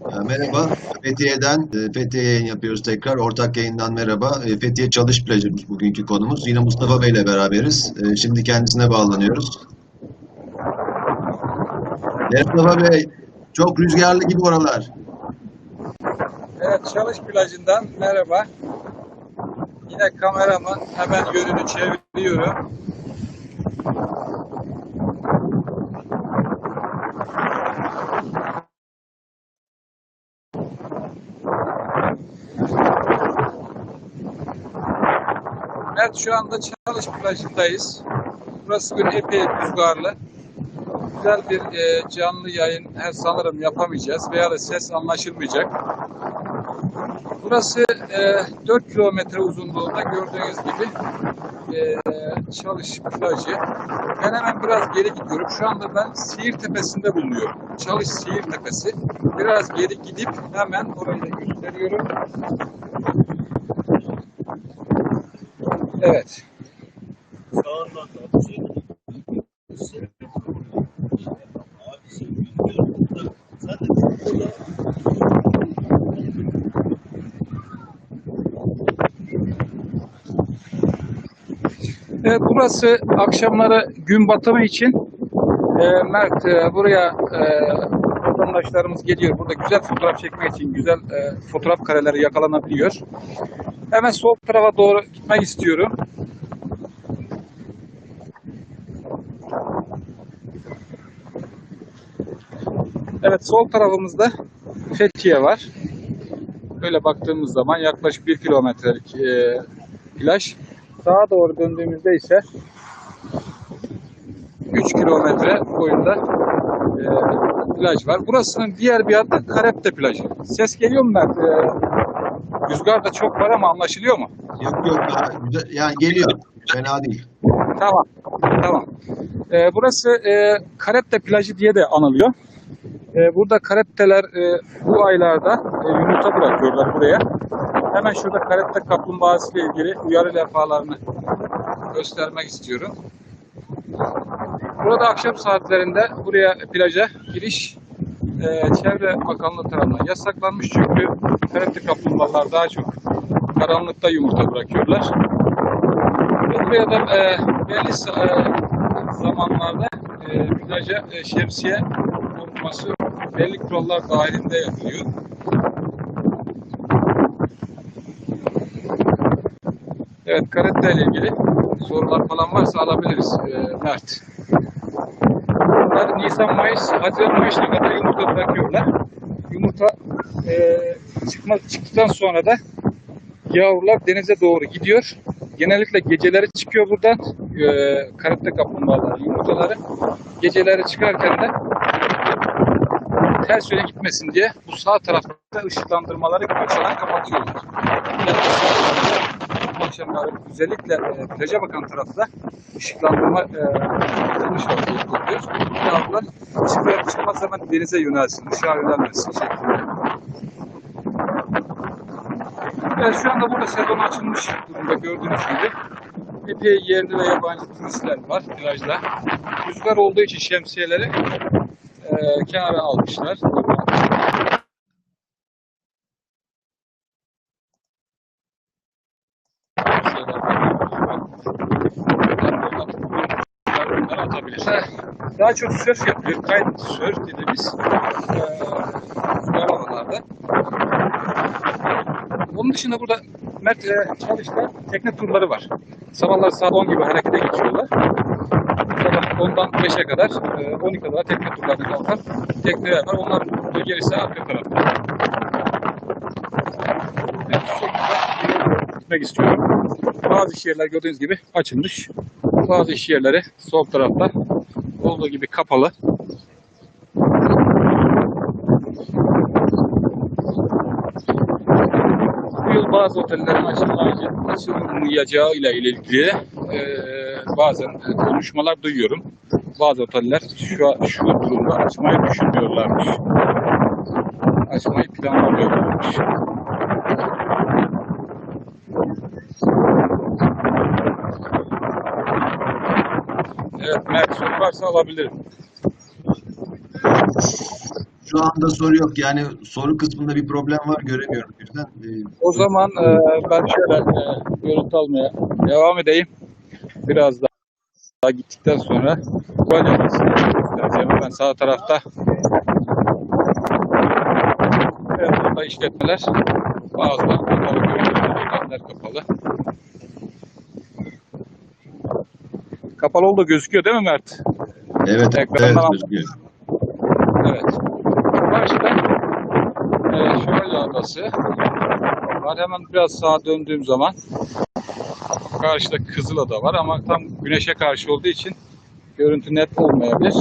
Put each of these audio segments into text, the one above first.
Ee, Merhaba, Fethiye'den, e, Fethiye yayın yapıyoruz tekrar. Ortak yayından merhaba. E, Fethiye Çalış Plajı'mış bugünkü konumuz. Yine Mustafa Bey ile beraberiz. E, Şimdi kendisine bağlanıyoruz. Mustafa Bey, çok rüzgarlı gibi oralar. Evet, Çalış plajından merhaba. Yine kameramın hemen yönünü çeviriyorum. Evet, şu anda Çalış plajındayız. Burası bir epey rüzgarlı. Güzel bir e, canlı yayın her sanırım yapamayacağız veya da ses anlaşılmayacak. Burası e, 4 kilometre uzunluğunda gördüğünüz gibi e, Çalış plajı. Ben hemen biraz geri gidiyorum. Şu anda ben Siirt Tepesi'nde bulunuyorum. Çalış Siirt Tepesi. Biraz geri gidip hemen orayı da gösteriyorum. Evet. Sağından da bir şey. Sen- Abi sen bilmiyorum da zaten burada E, burası akşamları gün batımı için e, Mert e, buraya e, vatandaşlarımız geliyor. Burada güzel fotoğraf çekmek için güzel e, fotoğraf kareleri yakalanabiliyor. Hemen sol tarafa doğru gitmek istiyorum. Evet sol tarafımızda Fethiye var. Böyle baktığımız zaman yaklaşık bir kilometrelik e, plaj. Sağa doğru döndüğümüzde ise 3 kilometre boyunda e, plaj var. Burasının diğer bir adı Karepte plajı. Ses geliyor mu Mert? E, rüzgar da çok var ama anlaşılıyor mu? Yok yok, güzel. yani geliyor. Fena değil. Tamam. Tamam. Ee, burası e, Karette plajı diye de anılıyor. Ee, burada karetteler e, bu aylarda e, yumurta bırakıyorlar buraya. Hemen şurada karette kaplumbağası ile ilgili uyarı levhalarını göstermek istiyorum. Burada akşam saatlerinde buraya plaja giriş e, Çevre Bakanlığı tarafından yasaklanmış çünkü karette kaplumbağalar daha çok karanlıkta yumurta bırakıyorlar. Ve Buraya da e, belli e, zamanlarda e, plaja e, şemsiye konulması belli kurallar dahilinde yapılıyor. Evet, karette ile ilgili sorular falan varsa alabiliriz e, Mert. Bunlar Nisan, Mayıs, Haziran, Mayıs'a kadar yumurta bırakıyorlar. Yumurta e, çıkma, çıktıktan sonra da yavrular denize doğru gidiyor. Genellikle geceleri çıkıyor buradan. E, karette kaplumbağaları, yumurtaları. Geceleri çıkarken de ters yöne gitmesin diye bu sağ tarafta ışıklandırmaları köşeden kapatıyorlar. Akşamları özellikle e, plaja bakan tarafta ışıklandırma e, yapılmış oluyor. Yavrular çıkar çıkmaz hemen denize yönelsin, ışığa yönelmesin şeklinde. Evet, şu anda burada sezon açılmış durumda gördüğünüz gibi. Epey yerli ve yabancı turistler var plajda. Rüzgar olduğu için şemsiyeleri e, kenara almışlar. Bunları atabilir. Daha çok sörf yapıyor. Kite sörf dediğimiz e, rüzgar havalarda. Onun dışında burada Mert e, Çalış'ta tekne turları var. Sabahlar saat 10 gibi harekete geçiyorlar. Sabah 10'dan 5'e kadar, e, 12'ye kadar tekne turlarına kalkan tekneler var. Onlar burada gerisi arka tarafta. Evet, gitmek istiyorum. Bazı iş yerler gördüğünüz gibi açılmış. Bazı iş yerleri sol tarafta olduğu gibi kapalı. Bu yıl bazı otellerin açılmayacağı, açılmayacağı ile ilgili e, bazen konuşmalar duyuyorum. Bazı oteller şu, şu durumda açmayı düşünmüyorlarmış. Açmayı planlamıyorlarmış. Evet Mert soru varsa alabilirim. Şu anda soru yok. Yani soru kısmında bir problem var göremiyorum birden. Ee, O zaman e, ben şöyle e, görüntü almaya devam edeyim. Biraz daha, daha gittikten sonra. Ben sağ tarafta evet, burada işletmeler bazıları kapalı kapalı. Kapalı oldu gözüküyor değil mi Mert? evet, evet Ekrandan gözüküyor. Evet. Karşıda e, şöyle adası var. Hemen biraz sağa döndüğüm zaman karşıda Kızılada var ama tam güneşe karşı olduğu için görüntü net olmayabilir.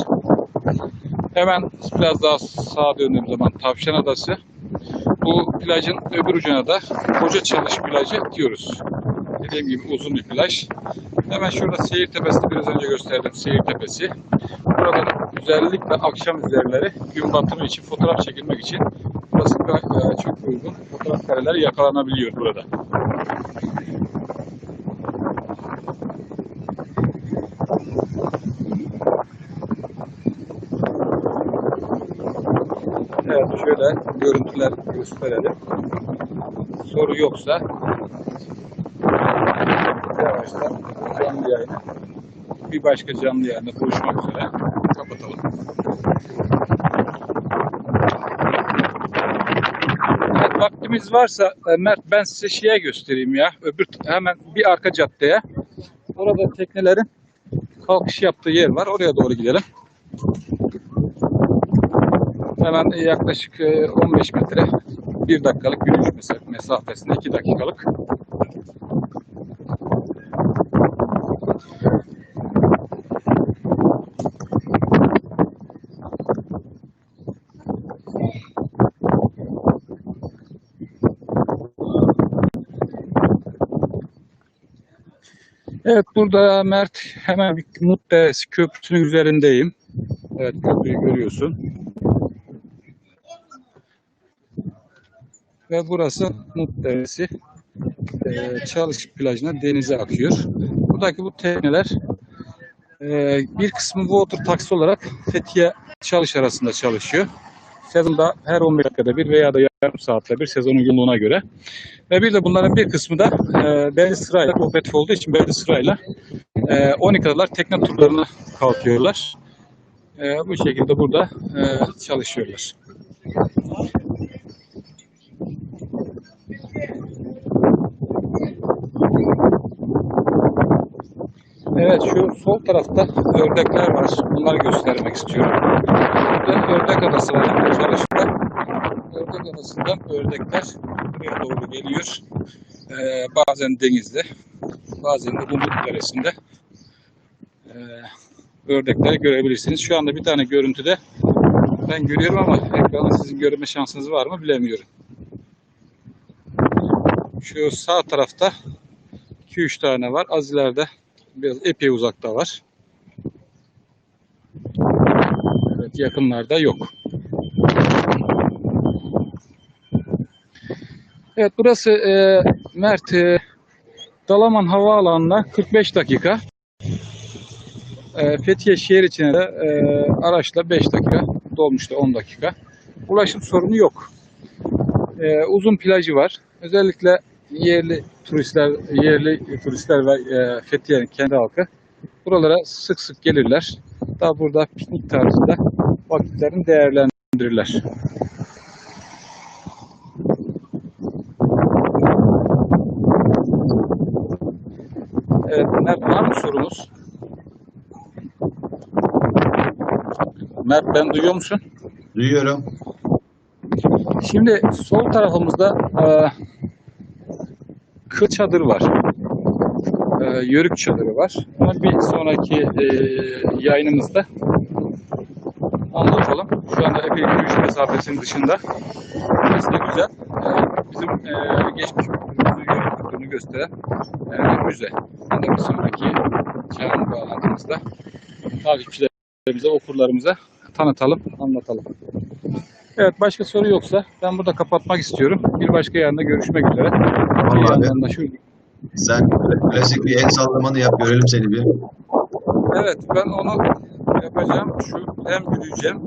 Hemen biraz daha sağa döndüğüm zaman Tavşan Adası. Bu plajın öbür ucuna da Koca Çalış plajı diyoruz. Dediğim gibi uzun bir plaj. Hemen şurada Seyir Tepesi'ni biraz önce gösterdim. Seyir Tepesi. Burada da özellikle akşam üzerleri gün batımı için fotoğraf çekilmek için burası e, çok uygun. Fotoğraf kareleri yakalanabiliyor burada. Evet şöyle görüntüler gösterelim. Soru yoksa yayını bir başka canlı yayında buluşmak üzere kapatalım. Evet, vaktimiz varsa e, Mert ben size şeye göstereyim ya. Öbür hemen bir arka caddeye. Orada teknelerin kalkış yaptığı yer var. Oraya doğru gidelim. Hemen yaklaşık e, 15 metre, 1 dakikalık yürüyüş mesa- mesafesinde 2 dakikalık. Evet burada Mert hemen Mutlu Köprüsü'nün üzerindeyim. Evet köprüyü görüyorsun. Ve burası Mut Deresi. Ee, Çalış plajına denize akıyor. Buradaki bu tekneler e, bir kısmı water taksi olarak Fethiye Çalış arasında çalışıyor. Sezonda her 15 dakikada bir veya da yarım saatte bir sezonun yoğunluğuna göre. Ve bir de bunların bir kısmı da e, belli sırayla kooperatif olduğu için belli sırayla e, 12'dalar tekne turlarına kalkıyorlar. E, bu şekilde burada e, çalışıyorlar. Evet şu sol tarafta ördekler var. Bunları göstermek istiyorum. Burada ördek adası var. Çalışma. Ördek adasından ördekler buraya doğru geliyor. Ee, bazen denizde, bazen de Umut Deresi'nde ee, ördekleri görebilirsiniz. Şu anda bir tane görüntüde ben görüyorum ama ekranda sizin görme şansınız var mı bilemiyorum. Şu sağ tarafta 2-3 tane var. Az ileride biraz epey uzakta var. Evet, yakınlarda yok. Evet burası e, Mert e, Dalaman Havaalanı'na 45 dakika. E, Fethiye şehir içine de e, araçla 5 dakika, dolmuşta 10 dakika. Ulaşım sorunu yok. E, uzun plajı var. Özellikle yerli turistler, yerli turistler ve e, Fethiye'nin kendi halkı buralara sık sık gelirler. Daha burada piknik tarzında vakitlerini değerlendirirler. Evet, Mert var mı sorunuz? Mert ben duyuyor musun? Duyuyorum. Şimdi sol tarafımızda e, kıl çadır var. E, yörük çadırı var. Ama bir sonraki e, yayınımızda. Şu anda epey yürüyüş mesafesinin dışında. Burası da güzel. E, bizim e, geçmiş kültürünü gösteren e, bir müze. Da bir sonraki canlı bağlantımızda takipçilerimize, okurlarımıza tanıtalım, anlatalım. Evet başka soru yoksa ben burada kapatmak istiyorum. Bir başka yayında görüşmek üzere. Bir Vallahi yandan da şu Sen klasik bir el sallamanı yap görelim seni bir. Evet ben onu yapacağım. Şu hem yürüyeceğim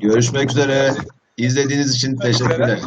Görüşmek üzere. İzlediğiniz için teşekkürler.